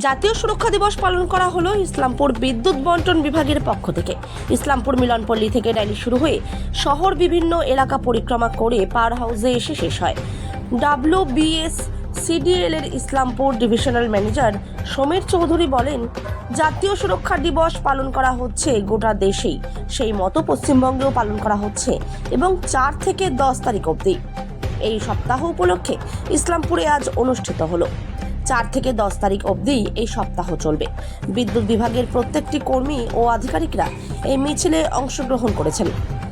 জাতীয় সুরক্ষা দিবস পালন করা হলো ইসলামপুর বিদ্যুৎ বন্টন বিভাগের পক্ষ থেকে। ইসলামপুর মিলনপল্লী থেকে র্যালি শুরু হয়ে শহর বিভিন্ন এলাকা পরিক্রমা করে পার হাউসে এসে শেষ হয়। ডাব্লিউ বিএস সিডিএল এর ইসলামপুর ডিভিশনাল ম্যানেজার সমীর চৌধুরী বলেন, জাতীয় সুরক্ষা দিবস পালন করা হচ্ছে গোটা দেশেই, সেই মতো পশ্চিমবঙ্গেও পালন করা হচ্ছে এবং চার থেকে দশ তারিখ অবধি। এই সপ্তাহ উপলক্ষে ইসলামপুরে আজ অনুষ্ঠিত হলো। চার থেকে দশ তারিখ অবধি এই সপ্তাহ চলবে। বিদ্যুৎ বিভাগের প্রত্যেকটি কর্মী ও আধিকারিকরা এই মিছিলে অংশগ্রহণ করেছেন।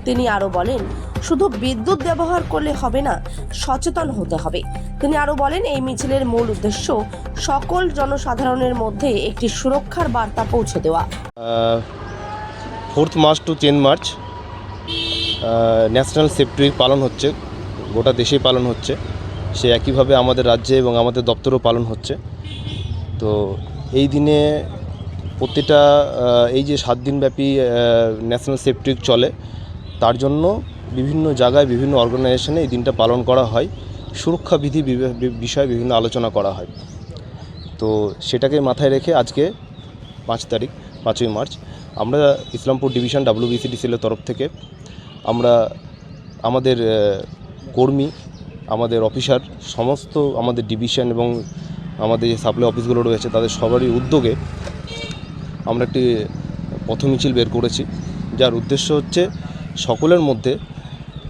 তিনি আরও বলেন, শুধু বিদ্যুৎ ব্যবহার করলে হবে না, সচেতন হতে হবে। তিনি আরও বলেন, এই মিছিলের মূল উদ্দেশ্য সকল জনসাধারণের মধ্যে একটি সুরক্ষার বার্তা পৌঁছে দেওয়া। Fourth March to ten March national safety পালন হচ্ছে, গোটা দেশেই পালন হচ্ছে। সে একইভাবে আমাদের রাজ্যে এবং আমাদের দপ্তরও পালন হচ্ছে। তো এই দিনে প্রতিটা এই যে সাত দিনব্যাপী ন্যাশনাল সেফটি চলে, তার জন্য বিভিন্ন জায়গায় বিভিন্ন অর্গানাইজেশনে এই দিনটা পালন করা হয়। সুরক্ষা বিধি বিষয়ে বিভিন্ন আলোচনা করা হয়। তো সেটাকে মাথায় রেখে আজকে পাঁচ তারিখ, পাঁচই মার্চ, আমরা ইসলামপুর ডিভিশন ডাব্লিউবিসিডিসিএলের তরফ থেকে আমরা আমাদের কর্মী আমাদের অফিসার, সমস্ত আমাদের ডিভিশন এবং আমাদের যে সাপ্লাই অফিসগুলো রয়েছে, তাদের সবারই উদ্যোগে আমরা একটি পথ মিছিল বের করেছি। যার উদ্দেশ্য হচ্ছে সকলের মধ্যে,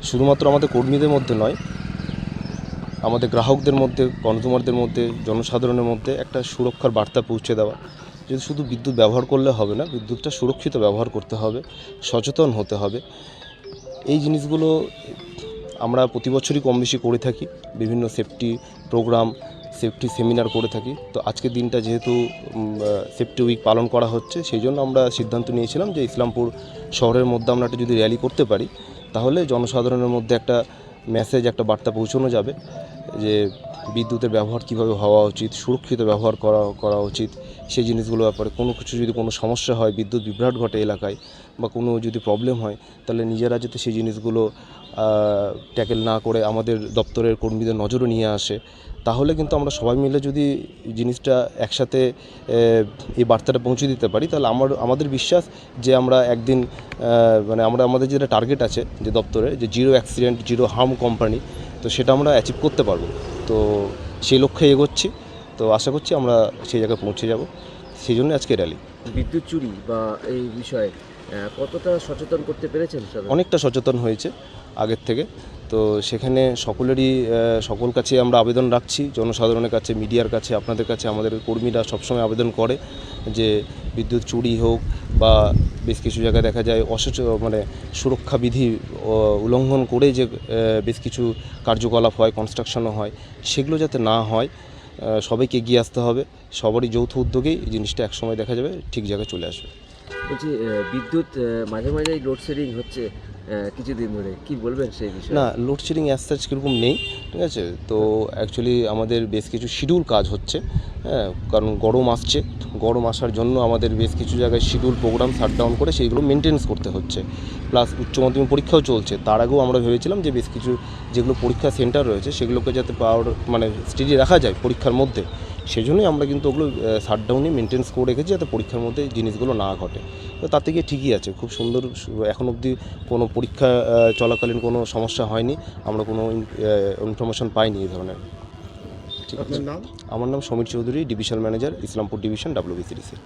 শুধুমাত্র আমাদের কর্মীদের মধ্যে নয়, আমাদের গ্রাহকদের মধ্যে কনজিউমারদের মধ্যে, জনসাধারণের মধ্যে একটা সুরক্ষার বার্তা পৌঁছে দেওয়া। যে শুধু বিদ্যুৎ ব্যবহার করলে হবে না, বিদ্যুৎটা সুরক্ষিত ব্যবহার করতে হবে, সচেতন হতে হবে। এই জিনিসগুলো আমরা প্রতি বছরই কম বেশি করে থাকি, বিভিন্ন সেফটি প্রোগ্রাম সেফটি সেমিনার করে থাকি। তো আজকের দিনটা যেহেতু সেফটি উইক পালন করা হচ্ছে, সেই জন্য আমরা সিদ্ধান্ত নিয়েছিলাম যে ইসলামপুর শহরের মধ্যে আমরা একটা যদি র্যালি করতে পারি, তাহলে জনসাধারণের মধ্যে একটা মেসেজ একটা বার্তা পৌঁছানো যাবে। যে বিদ্যুতের ব্যবহার কীভাবে হওয়া উচিত, সুরক্ষিত ব্যবহার করা করা উচিত, সেই জিনিসগুলো ব্যাপারে কোনো কিছু যদি কোনো সমস্যা হয়, বিদ্যুৎ বিভ্রাট ঘটে এলাকায় বা কোনো যদি প্রবলেম হয়, তাহলে নিজেরা যাতে সেই জিনিসগুলো ট্যাকেল না করে আমাদের দপ্তরের কর্মীদের নজরে নিয়ে আসে। তাহলে কিন্তু আমরা সবাই মিলে যদি জিনিসটা একসাথে এই বার্তাটা পৌঁছে দিতে পারি, তাহলে আমার, আমাদের বিশ্বাস যে আমরা একদিন মানে আমরা, আমাদের যেটা টার্গেট আছে যে দপ্তরে, যে zero accident zero harm company তো সেটা আমরা অ্যাচিভ করতে পারব। তো সেই লক্ষ্যে এগোচ্ছি। তো আশা করছি আমরা সেই জায়গায় পৌঁছে যাব। সেই জন্য আজকে র্যালি বিদ্যুৎ চুরি বা এই বিষয়ে কতটা সচেতন করতে পেরেছেন অনেকটা সচেতন হয়েছে আগের থেকে। তো সেখানে সকলেরই সকল কাছে আমরা আবেদন রাখছি। জনসাধারণের কাছে মিডিয়ার কাছে আপনাদের কাছে আমাদের কর্মীরা সবসময় আবেদন করে যে বিদ্যুৎ চুরি হোক বা বেশ কিছু জায়গায় দেখা যায় অসচ মানে সুরক্ষাবিধি উল্লঙ্ঘন করে যে বেশ কিছু কার্যকলাপ হয় কনস্ট্রাকশনও হয়, সেগুলো যাতে না হয় সবাইকে এগিয়ে আসতে হবে। সবারই যৌথ উদ্যোগেই এই জিনিসটা একসময় দেখা যাবে, ঠিক জায়গায় চলে আসবে। বলছি বিদ্যুৎ মাঝে মাঝে লোডশেডিং হচ্ছে। কিছুদিন ধরে। কি বলবেন সেই বিষয়ে? না লোডশেডিং অ্যাজ সাচ কীরকম নেই, ঠিক আছে? তো অ্যাকচুয়ালি আমাদের বেশ কিছু শিডিউল কাজ হচ্ছে হ্যাঁ? কারণ গরম আসছে, গরম আসার জন্য আমাদের বেশ কিছু জায়গায় শিডিউল প্রোগ্রাম শাটডাউন করে সেইগুলো মেনটেন্স করতে হচ্ছে। প্লাস উচ্চ মাধ্যমিক পরীক্ষাও চলছে। তার আগেও আমরা ভেবেছিলাম যে বেশ কিছু যেগুলো পরীক্ষা সেন্টার রয়েছে, সেগুলোকে যাতে পাওয়ার মানে স্টেডি রাখা যায় পরীক্ষার মধ্যে। সেই জন্যই আমরা কিন্তু ওগুলো শাটডাউনই মেনটেন্স করে রেখেছি যাতে পরীক্ষার মধ্যে জিনিসগুলো না ঘটে। তো তার থেকে ঠিকই আছে খুব সুন্দর এখন অবধি কোনো পরীক্ষা চলাকালীন কোনো সমস্যা হয়নি আমরা কোনো ইনফরমেশন পাইনি এই ধরনের। ঠিক আছে? আমার নাম Samir Chowdhury division manager Islampur division WBCDC